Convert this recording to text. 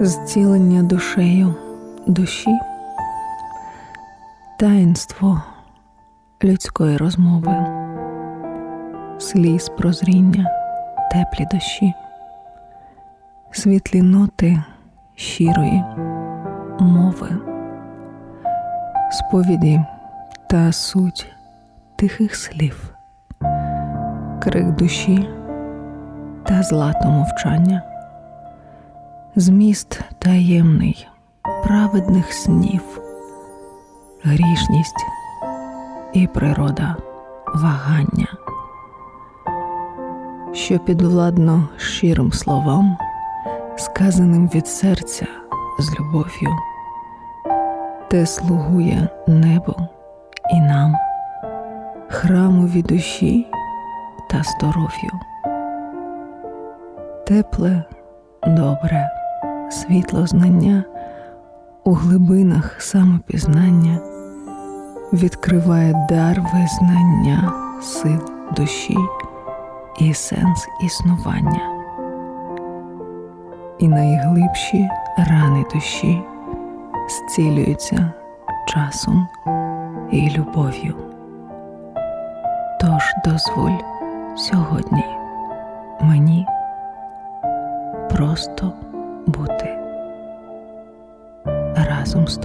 зцілення душею душі, таїнство людської розмови, сліз прозріння, теплі дощі, світлі ноти щирої мови, сповіді та суть тихих слів, крик душі та злато мовчання зміст таємний праведних снів, грішність і природа вагання, що підвладно щирим словам, сказаним від серця з любов'ю, те слугує небу і нам, храмові душі та здоров'ю. Тепле, добре світло знання у глибинах самопізнання відкриває дар визнання сил душі і сенс існування, і найглибші рани душі зцілюються часом і любов'ю. Тож дозволь сьогодні мені просто бути razem z